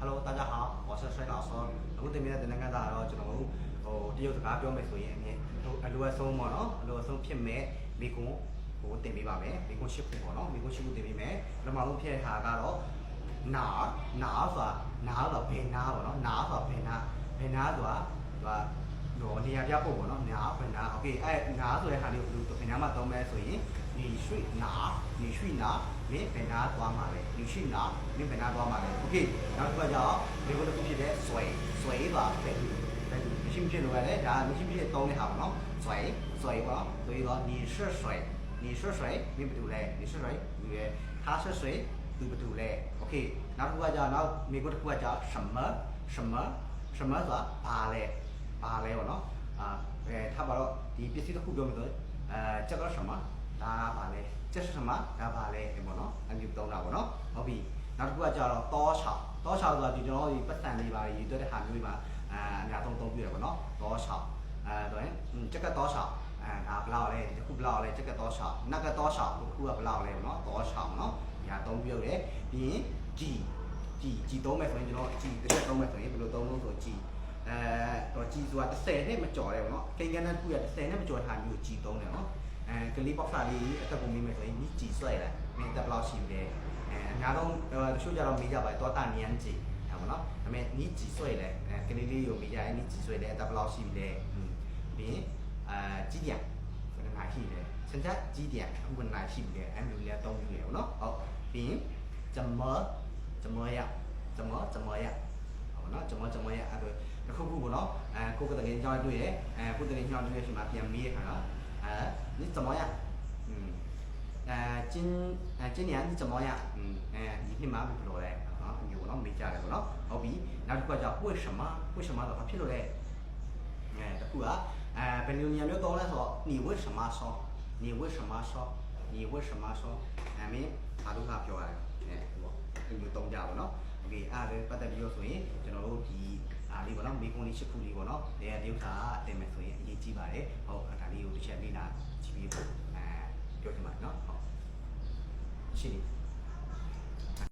Hello 大家好我是帅老师အခုတင်ပြတဲ့တင်နန်းကတော့ကျွန်တော်တို့ဟိုတရုတ်စကားပြောမယ်ဆိုရင်အမြင်အလိုအဆုံးပေါ့နော်အလိုအဆုံးဖြစ်မဲ့မိကွန်းဟိုတင်ပေးပါမယ်မိကွန်းရှစ်ခုပေါ့နော်မိကွန်းရှစ်ခုတင်ပေးမယ်ပထမဆုံးဖြစ်တဲ့ဟာကတော့နာနာဆိုတာနာဆိုတာဘယ်နာပေါ့နော်နာဆိုတာဘယ်နာဘယ်နာဆိုတာဟို ဟိုနေရာပြဖို့ပေါ့နော်နာဘယ်နာโอเคအဲ့နာဆိုတဲ့ဟာလေးကိုဘယ်လိုဘယ်နာမှာသုံးမလဲဆိုရင်你睡哪你睡哪မင်းဘယ်နာသွားမှာလဲ你去哪မင်းဘယ်နာသွားမှာလဲโอเคနောက်တစ်ခါကျတော့ဒီကိုတစ်ခုဖြစ်တဲ့ဆွဲဆွဲပါပဲပဲမရှိမဖြစ်လို့ရတယ်ဒါမရှိမဖြစ်သုံးတဲ့ဟာပေါ့နော်ဆွဲဆွဲပေါ့ဆိုတော့你是谁你是谁မင်းဘယ်သူလဲ你是谁你他是谁သူဘယ်သူလဲโอเคနောက်တစ်ခုကကျတော့နောက်မိကိုတစ်ခုကကျ什么什么什么ဆိုတာဘာလဲ ဘာလဲပေါ့နော်အာအဲထားပါတော့ဒီပစ္စည်းတစ်ခုပြောမယ်ဆိုအဲချက်ကတော့ရှမဒါကဘာလဲချက်ရှမဒါဘာလဲပေါ့နော်အမျိုးသုံးတာပေါ့နော်ဟုတ်ပြီနောက်တစ်ခုကကြတော့တောချောက်တောချောက်ဆိုတာဒီကျွန်တော်ဒီပတ်စံလေးပါရေးတွက်တဲ့ဟာမျိုးတွေမှာအဲအများဆုံးသုံးပြရပေါ့နော်တောချောက်အဲဆိုရင်ချက်ကတောချောက်အဲဒါဘလောက်လဲဒီတစ်ခုဘလောက်လဲချက်ကတောချောက်နက်ကတောချောက်ဒီတစ်ခုကဘလောက်လဲပေါ့နော်တောချောက်နော်ဒါသုံးပြရတယ်ပြီးရင် G ကြည်ကြည်သုံးမယ်ဆိုရင်ကျွန်တော်ကြည်တစ်ချက်သုံးမယ်ဆိုရင်ဘယ်လိုသုံးလို့ဆိုကြည် အဲတော့ကြည်ဆိုတာ30နဲ့မကြော်တယ်ပေါ့နော်ကိန်းကန်းနဲ့ခုရ30နဲ့မကြော်တဲ့ဟာမျိုးကိုကြည်သုံးတယ်နော် အဲကလေးပေါက်စာလေးအသက်ကိုမေးမယ်ဆိုရင်ညီကြည်ဆွဲတယ်မင်းတက်ဘလောက်ရှိလဲအဲအများဆုံးတချို့ကြတော့မေးကြပါတယ်တော့တာနန်းကြည်ဟဲ့မနော်ဒါပေမဲ့ညီကြည်ဆွဲတယ်အဲကလေးလေးကိုမေးကြရင်ညီကြည်ဆွဲတယ်အသက်ဘလောက်ရှိလဲပြီးရင်အာကြီးတယ်ဘယ်နှရှိလဲစံချက်ကြီးတယ်အခုဘယ်နှရှိလဲအမျိုးလေးတော့ယူရအောင်နော်ဟုတ်ပြီးရင်怎么怎么样怎么怎么样ဟုတ်နော်怎么怎么样အဲ့ဒါ တစ်ခုခုပေါ့နော်အဲကိုကတကယ်ကြောင်းတွေ့ရအဲကိုတကယ်ကြောင်းတွေ့ရရှင်မှာပြန်မေးရခါနော်အဲ你怎么样嗯အဲ今အဲ今年你怎么样嗯အဲဒီနှစ်မှာဘယ်လိုလဲနော်အမျိုးနော်မေးကြတယ်ပေါ့နော်ဟုတ်ပြီနောက်တစ်ခုကကြောင့်为什么为什么တော့ဘာဖြစ်လို့လဲအဲတစ်ခုကအဲဘယ်လိုညမျိုးတော့လဲဆိုတော့你为什么说你为什么说你为什么说အဲမင်းဘာလို့ကပြောရတယ်အဲဟိုအမျိုးတုံးကြပါတော့โอเคအဲ့ဒါပတ်သက်ပြီးတော့ဆိုရင်ကျွန်တော်တို့ဒီ အားလေးပေါ့နော်မေကွန်လေးရှစ်ခုလေးပေါ့နော်ဒီဒီဥစ္စာတင်မယ်ဆိုရင်အရေးကြီးပါတယ်ဟုတ်ဒါလေးကိုတစ်ချက်လေးလာကြည့်ပြီးဖို့အဲပြောချင်ပါတယ်နော်ဟုတ်ရှင်းပြီ